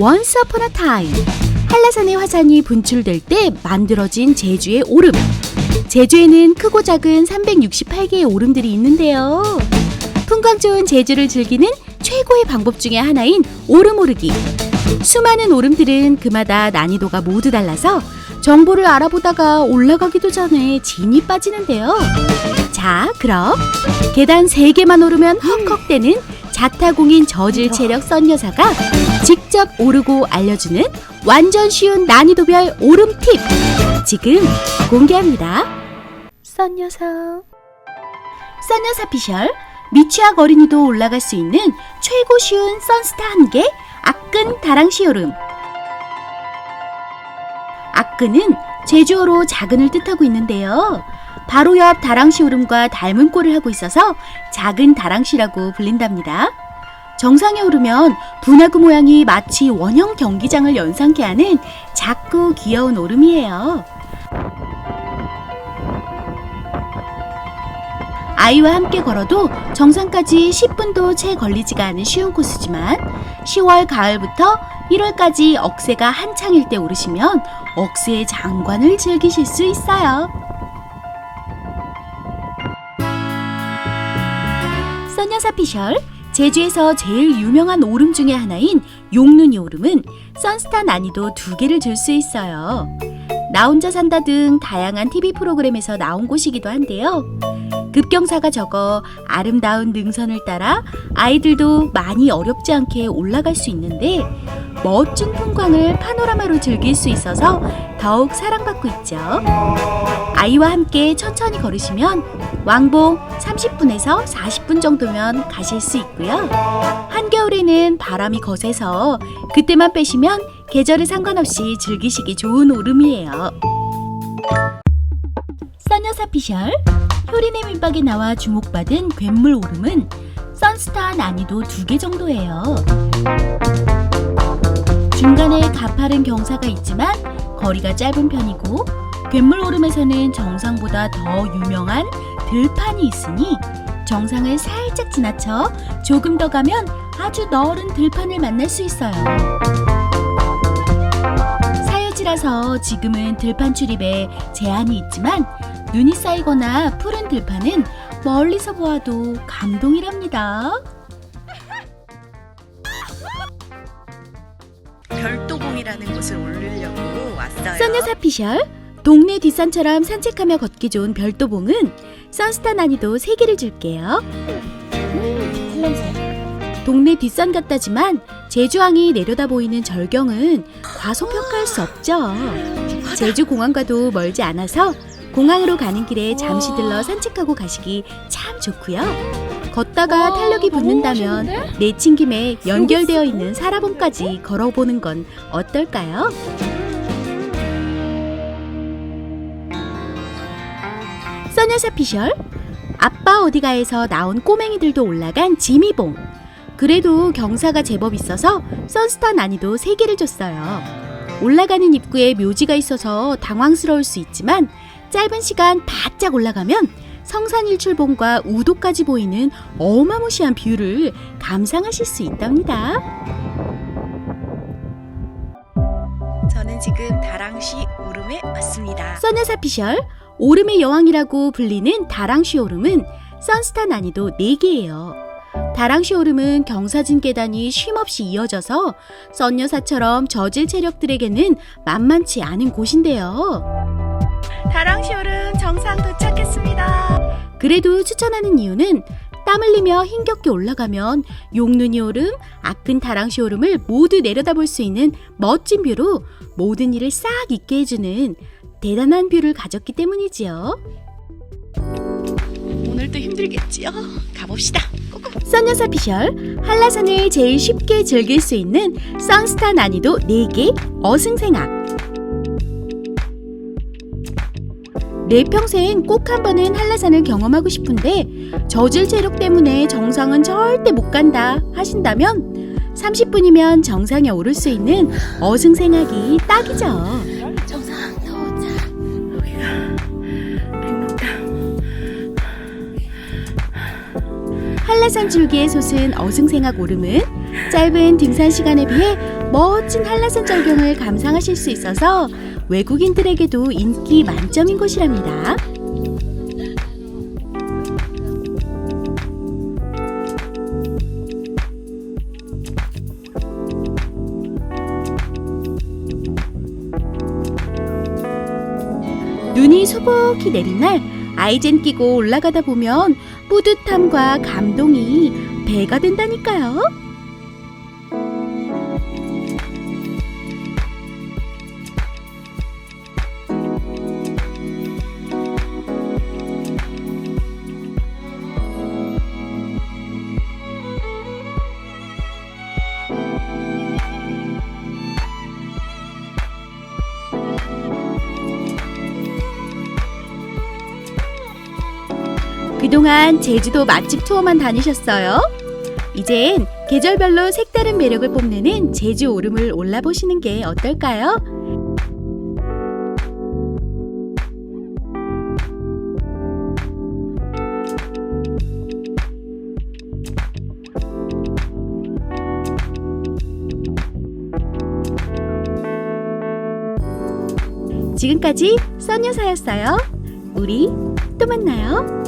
Once Upon a Time 한라산의 화산이 분출될 때 만들어진 제주의 오름. 제주에는 크고 작은 368개의 오름들이 있는데요. 풍광 좋은 제주를 즐기는 최고의 방법 중에 하나인 오름 오르기. 수많은 오름들은 그마다 난이도가 모두 달라서 정보를 알아보다가 올라가기도 전에 진이 빠지는데요. 자 그럼 계단 3개만 오르면 헉헉대는 자타공인 저질 체력 썬 여사가 직접 오르고 알려주는 완전 쉬운 난이도별 오름 팁 지금 공개합니다. 썬 여사 썬 여사 피셜 미취학 어린이도 올라갈 수 있는 최고 쉬운 선스타 한개 악근 다랑시 오름 악근은 제주어로 작은을 뜻하고 있는데요. 바로 옆 다랑시 오름과 닮은 꼴을 하고 있어서 작은 다랑시라고 불린답니다. 정상에 오르면 분화구 모양이 마치 원형 경기장을 연상케 하는 작고 귀여운 오름이에요. 아이와 함께 걸어도 정상까지 10분도 채 걸리지가 않은 쉬운 코스지만 10월 가을부터 1월까지 억새가 한창일 때 오르시면 억새의 장관을 즐기실 수 있어요. 써녀사 피셜 제주에서 제일 유명한 오름 중에 하나인 용눈이 오름은 선스타 난이도 두 개를 줄 수 있어요. 나 혼자 산다 등 다양한 TV 프로그램에서 나온 곳이기도 한데요. 급경사가 적어 아름다운 능선을 따라 아이들도 많이 어렵지 않게 올라갈 수 있는데 멋진 풍광을 파노라마로 즐길 수 있어서 더욱 사랑받고 있죠. 아이와 함께 천천히 걸으시면 왕복 30분에서 40분 정도면 가실 수 있고요. 한겨울에는 바람이 거세서 그때만 빼시면 계절에 상관없이 즐기시기 좋은 오름이에요. 써녀사 피셜 효린의 민박에 나와 주목받은 괴물 오름은 선스타 난이도 두개 정도예요. 중간에 가파른 경사가 있지만 거리가 짧은 편이고 괴물 오름에서는 정상보다 더 유명한 들판이 있으니 정상을 살짝 지나쳐 조금 더 가면 아주 넓은 들판을 만날 수 있어요. 사유지라서 지금은 들판 출입에 제한이 있지만 눈이 쌓이거나 푸른 들판은 멀리서 보아도 감동이랍니다. 별도봉이라는 곳을 오르려고 왔어요. 써녀사 피셜 동네 뒷산처럼 산책하며 걷기 좋은 별도봉은 선스타 난이도 3개를 줄게요. 동네 뒷산 같다지만 제주항이 내려다 보이는 절경은 과소평가할 수 없죠. 제주 공항과도 멀지 않아서 공항으로 가는 길에 잠시 들러 산책하고 가시기 참 좋고요. 걷다가 탄력이 붙는다면 내친 김에 연결되어 있는 사라봉까지 걸어보는 건 어떨까요? 써녀사 피셜 아빠 어디가에서 나온 꼬맹이들도 올라간 지미봉. 그래도 경사가 제법 있어서 선스타 난이도 3개를 줬어요. 올라가는 입구에 묘지가 있어서 당황스러울 수 있지만 짧은 시간 바짝 올라가면 성산일출봉과 우도까지 보이는 어마무시한 뷰를 감상하실 수 있답니다 저는 지금 다랑시 오름에 왔습니다. 써녀사 피셜 오름의 여왕이라고 불리는 다랑시 오름은 선스타 난이도 4개예요. 다랑시 오름은 경사진 계단이 쉼없이 이어져서 썬여사처럼 저질 체력들에게는 만만치 않은 곳인데요. 다랑시 오름 정상 도착했습니다. 그래도 추천하는 이유는 땀 흘리며 힘겹게 올라가면 용눈이 오름, 아큰 다랑시 오름을 모두 내려다볼 수 있는 멋진 뷰로 모든 일을 싹 잊게 해주는 대단한 뷰를 가졌기 때문이지요. 오늘도 힘들겠지요? 가봅시다. 써녀사 피셜 한라산을 제일 쉽게 즐길 수 있는 선스타 난이도 4개 어승생학 내 평생 꼭 한 번은 한라산을 경험하고 싶은데 저질 체력 때문에 정상은 절대 못 간다 하신다면 30분이면 정상에 오를 수 있는 어승생학이 딱이죠. 정상 도착. 한라산 줄기에 솟은 어승생학 오름은 짧은 등산 시간에 비해 멋진 한라산 절경을 감상하실 수 있어서 외국인들에게도 인기 만점인 곳이랍니다. 눈이 소복히 내린 날 아이젠 끼고 올라가다 보면 뿌듯함과 감동이 배가 된다니까요. 그동안 제주도 맛집 투어만 다니셨어요? 이젠 계절별로 색다른 매력을 뽐내는 제주 오름을 올라보시는 게 어떨까요? 지금까지 써뉴사였어요. 우리 또 만나요.